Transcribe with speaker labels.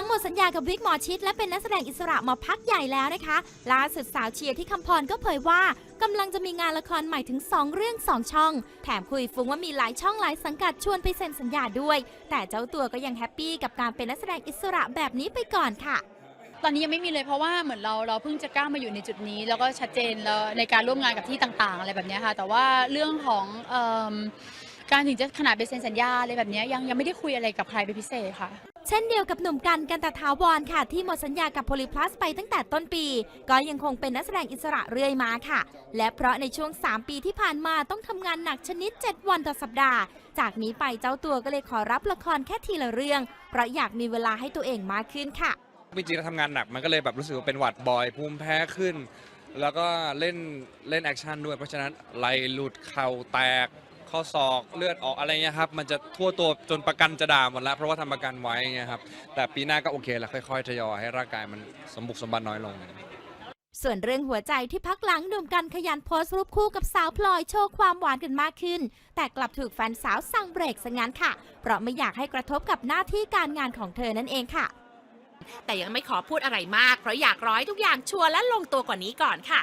Speaker 1: ังหมดสัญญากับวิกหมอชิดและเป็นนักแสดงอิสระมาพักใหญ่แล้วนะคะล่าสุดสาวเชียร์ที่คำพรก็เผยว่ากำลังจะมีงานละครใหม่ถึง 2 เรื่อง 2 ช่อง แถมคุยฟุ้งว่ามีหลายช่องหลายสังกัดชวนไปเซ็นสัญญาด้วย แต่เจ้าตัวก็ยังแฮปปี้กับการเป็นนักแสดงอิสระแบบนี้ไปก่อนค่ะ
Speaker 2: ตอนนี้ยังไม่มีเลยเพราะว่าเหมือนเราเราเพิ่งจะก้าวมาอยู่ในจุดนี้ แล้วก็ชัดเจนแล้วในการร่วมงานกับที่ต่างๆ อะไรแบบนี้ค่ะ แต่ว่าเรื่องของ การถึงจะขนาดไปเซ็นสัญญาอะไรแบบเนี้ยยังยังไม่ได้คุยอะไรกับใครเป็นพิเศษค่ะ
Speaker 1: เช่นเดียวกับหนุ่มกันกันตะถาวรค่ะ ที่หมดสัญญากับโพลิพลัสไปตั้งแต่ต้นปี ก็ยังคงเป็นนักแสดงอิสระเรื่อยมาค่ะ และเพราะในช่วง 3 ปีที่ผ่านมาต้องทำงานหนักชนิด 7 วันต่อสัปดาห์ จากนี้ไปเจ้าตัวก็เลยขอรับละครแค่ทีละเรื่อง เพราะอยากมีเวลาให้ตัวเองมากขึ้นค่ะ
Speaker 3: จริงๆแล้วทำงานหนักมันก็เลยแบบรู้สึกว่าเป็นหวัดบ่อยภูมิแพ้ขึ้น แล้วก็เล่นเล่นแอคชั่นด้วยเพราะฉะนั้นไหลหลุดเข่าแตก ข้อศอกเลือดออกอะไรเงี้ยครับมันจะทั่วตัวจนประกันจะด่าหมดแล้วเพราะว่าทำประกันไว้เงี้ยครับแต่ปีหน้าก็โอเคแล้วค่อยๆทยอยให้ร่างกายมันสมบุกสมบันน้อยลง
Speaker 1: ส่วนเรื่องหัวใจที่พักหลังหนุ่มกันขยันโพสต์รูปคู่กับสาวพลอยโชว์ความหวานกันมากขึ้น แต่กลับถูกแฟนสาวสั่งเบรกซะงั้นค่ะ เพราะไม่อยากให้กระทบกับหน้าที่การงานของเธอนั่นเองค่ะ
Speaker 4: แต่ยังไม่ขอพูดอะไรมากเพราะอยากรอให้ทุกอย่างชัวร์และลงตัวกว่านี้ก่อนค่ะ